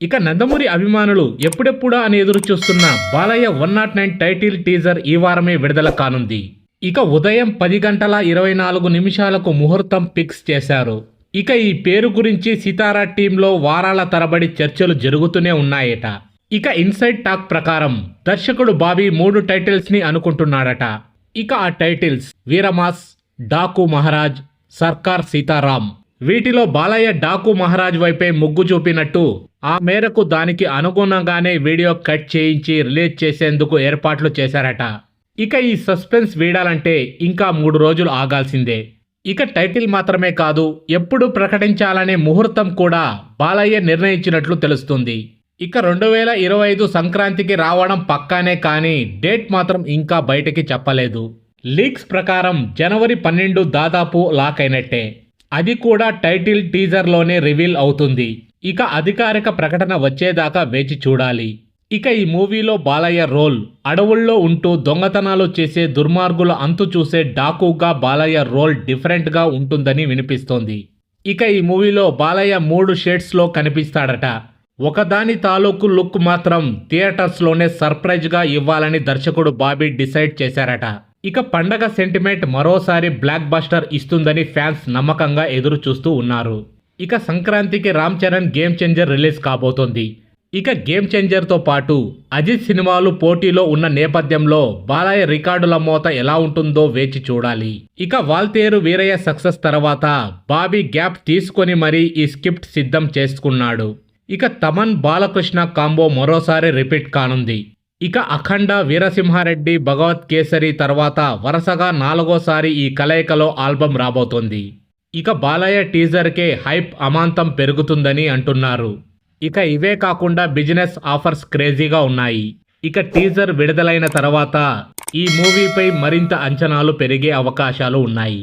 ఇక నందమూరి అభిమానులు ఎప్పుడెప్పుడా అని ఎదురు చూస్తున్న Balayya one naught nine title teaser ఈ వారమే విడుదల కానుంది. ఇక ఉదయం పది గంటల ఇరవై నాలుగు నిమిషాలకు ముహూర్తం ఫిక్స్ చేశారు. ఇక ఈ పేరు గురించి సితారా టీంలో వారాల తరబడి చర్చలు జరుగుతూనే ఉన్నాయట. ఇక ఇన్సైడ్ టాక్ ప్రకారం దర్శకుడు బాబీ మూడు టైటిల్స్ని అనుకుంటున్నాడట. ఇక ఆ టైటిల్స్ వీరమాస్ డాకు మహారాజ్ సర్కార్ సీతారాం. వీటిలో బాలయ్య డాకు మహారాజ్ వైపే మొగ్గు చూపినట్టు ఆ మేరకు దానికి అనుగుణంగానే వీడియో కట్ చేయించి రిలీజ్ చేసేందుకు ఏర్పాట్లు చేశారట. ఇక ఈ సస్పెన్స్ వీడాలంటే ఇంకా మూడు రోజులు ఆగాల్సిందే. ఇక టైటిల్ మాత్రమే కాదు ఎప్పుడు ప్రకటించాలనే ముహూర్తం కూడా బాలయ్య నిర్ణయించినట్లు తెలుస్తుంది. ఇక రెండు వేల ఇరవై ఐదు సంక్రాంతికి రావడం పక్కానే కానీ డేట్ మాత్రం ఇంకా బయటికి చెప్పలేదు. లీక్స్ ప్రకారం జనవరి పన్నెండు దాదాపు లాక్ అయినట్టే. అది కూడా టైటిల్ టీజర్లోనే రివీల్ అవుతుంది. ఇక అధికారిక ప్రకటన వచ్చేదాకా వేచి చూడాలి. ఇక ఈ మూవీలో బాలయ్య రోల్ అడవుల్లో ఉంటూ దొంగతనాలు చేసే దుర్మార్గుల అంతు చూసే డాకుగా బాలయ్య రోల్ డిఫరెంట్గా ఉంటుందని వినిపిస్తోంది. ఇక ఈ మూవీలో బాలయ్య మూడు షేడ్స్లో కనిపిస్తాడట. ఒకదాని తాలూకు లుక్ మాత్రం థియేటర్స్లోనే సర్ప్రైజ్గా ఇవ్వాలని దర్శకుడు బాబీ డిసైడ్ చేశారట. ఇక పండగ సెంటిమెంట్ మరోసారి బ్లాక్ బస్టర్ ఇస్తుందని ఫ్యాన్స్ నమ్మకంగా ఎదురు చూస్తూ ఉన్నారు. ఇక సంక్రాంతికి Ram Charan game changer release కాబోతోంది. ఇక గేమ్ చేంజర్తో పాటు అజిత్ సినిమాలు పోటీలో ఉన్న నేపథ్యంలో బాలయ్య రికార్డుల మోత ఎలా ఉంటుందో వేచి చూడాలి. ఇక వాల్తేరు వీరయ్య సక్సెస్ తర్వాత బాబీ గ్యాప్ తీసుకొని మరీ ఈ స్క్రిప్ట్ సిద్ధం చేసుకున్నాడు. ఇక తమన్ బాలకృష్ణ కాంబో మరోసారి రిపీట్ కానుంది. ఇక అఖండ వీరసింహారెడ్డి భగవత్ కేసరి తర్వాత వరుసగా నాలుగోసారి ఈ కలయికలో ఆల్బం రాబోతోంది. ఇక బాలయ్య టీజర్కే హైప్ అమాంతం పెరుగుతుందని అంటున్నారు. ఇక ఇవే కాకుండా బిజినెస్ ఆఫర్స్ క్రేజీగా ఉన్నాయి. ఇక టీజర్ విడుదలైన తర్వాత ఈ మూవీపై మరింత అంచనాలు పెరిగే అవకాశాలు ఉన్నాయి.